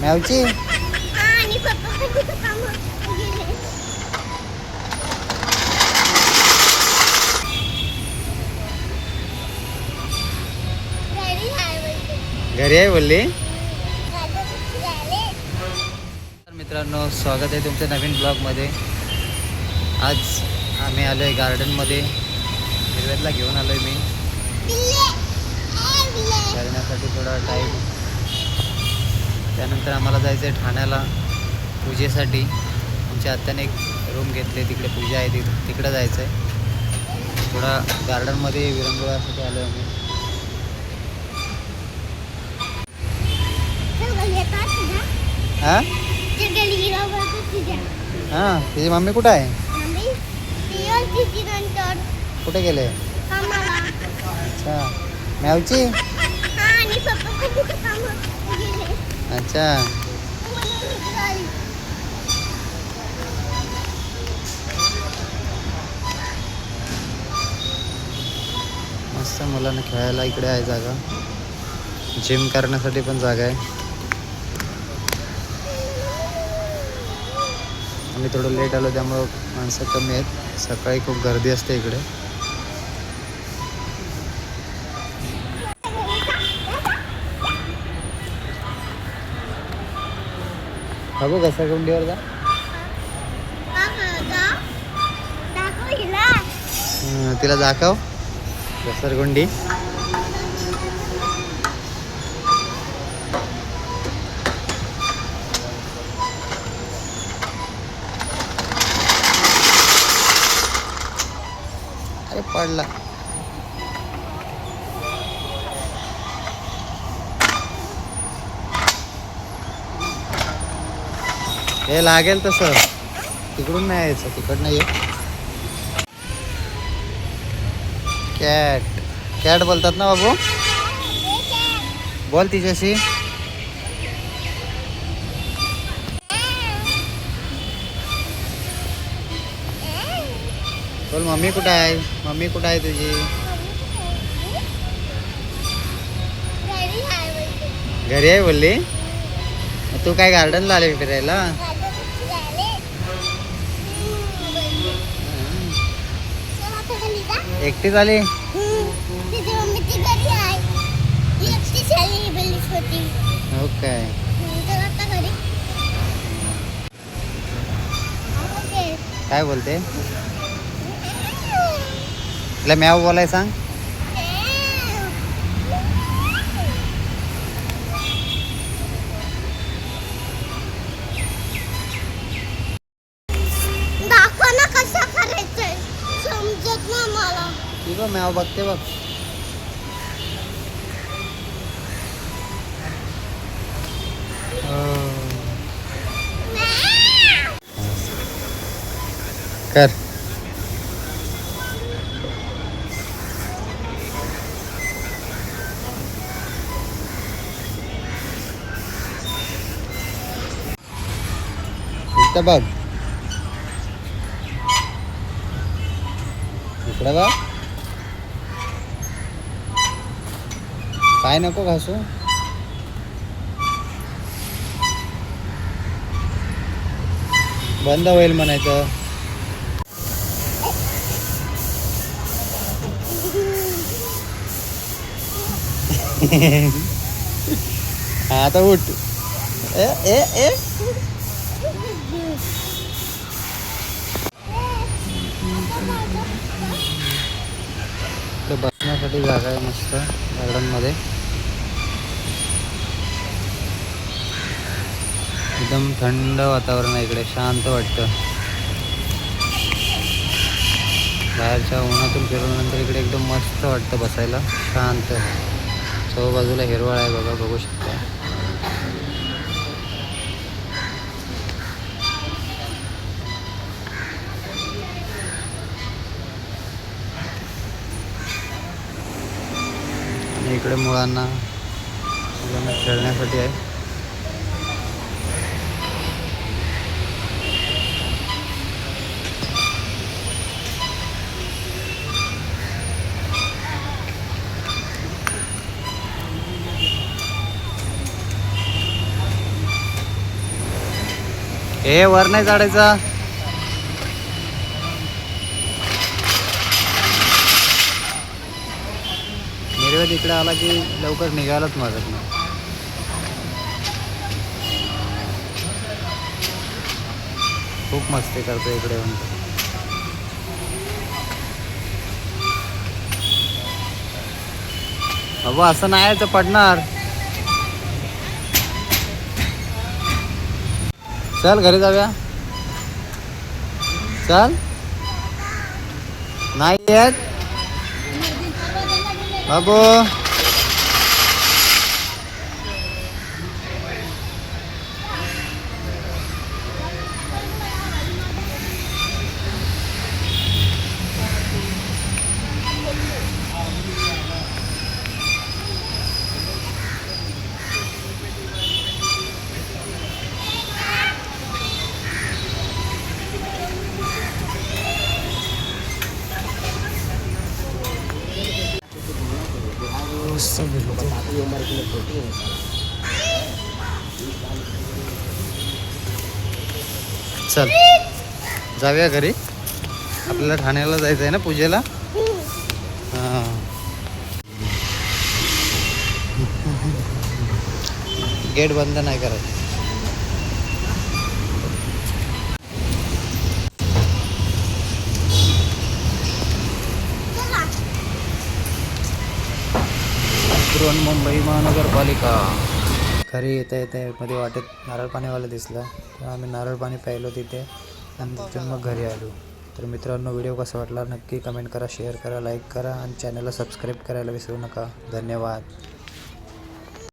मॅवची घरी आहे बोलली मित्रांनो स्वागत आहे तुमच्या नवीन ब्लॉगमध्ये. आज आम्ही आलो आहे गार्डनमध्ये. हिरव्यातला घेऊन आलो आहे मी. खेळण्यासाठी थोडा टाईम त्यानंतर आम्हाला जायचं आहे ठाण्याला पूजेसाठी. आमच्या आत्याने एक रूम घेतली तिकडे पूजा आहे ति तिकडं जायचं आहे थोडा गार्डनमध्ये विरंगुळ्यासाठी आलो आम्ही. हां. हां तुझी मम्मी कुठं आहे? तिची कुठे गेले. अच्छा. मॅवची अच्छा. मस्त मुलांना खेळायला इकडे आहे जागा. जिम करण्यासाठी पण जागा आहे. आम्ही थोडं लेट आलो त्यामुळं माणसं कमी आहेत. सकाळी खूप गर्दी असते इकडे. बघू कसा जा. तिला दाखव. घसरगुंडी अरे पडला. हे लागेल तसं तिकडून नाही यायचं तिकडनं ये कॅट. कॅट बोलतात ना बाबू? बोल तिच्याशी. बोल मम्मी कुठं आहे? मम्मी कुठं आहे तुझी? घरी आहे बोलली. तू काय गार्डनला आले फिरायला? घरी. ओके. काय बोलते? तिला मॅव बोलाय सांग. ती बघ मॅव बघते बघ हो. कर इथं बघ इकडे बघ काय नको घासू? बंद होईल म्हणायचं. हा, आता उठ. ए ए ए. बसण्यासाठी जागा आहे मस्त गार्डनमध्ये. एकदम थंड वातावरण आहे इकडे शांत वाटतं. बाहेरच्या उन्हातून फिरवल्यानंतर इकडे एकदम मस्त वाटतं बसायला शांत. चौ बाजूला हिरवळ आहे बघा बघू शकता. इकडे मुलांना मुलांना खेळण्यासाठी आहे. हे वर नाही चढायचा. परत इकडे आला की लवकर निघायलाच मागत नाही. खूप मस्ती करतो इकडे येऊन. तो. असं नाही तर पडणार. चल घरी जाऊया. चल. नाही येत. 来波。बाबू चल जाऊया घरी. आपल्याला ठाण्याला जायचं आहे ना पूजेला? गेट बंद नाही करायचं. बृहन्मुंबई महानगरपालिका. घरी येता येता मध्ये वाटेत नारळ पाणीवाला दिसला. तर आम्ही नारळ पाणी प्यायलो तिथे आणि तिथून मग घरी आलो. तर मित्रांनो व्हिडिओ कसा वाटला नक्की कमेंट करा शेअर करा लाईक करा आणि चॅनलला सबस्क्राईब करायला विसरू नका. धन्यवाद.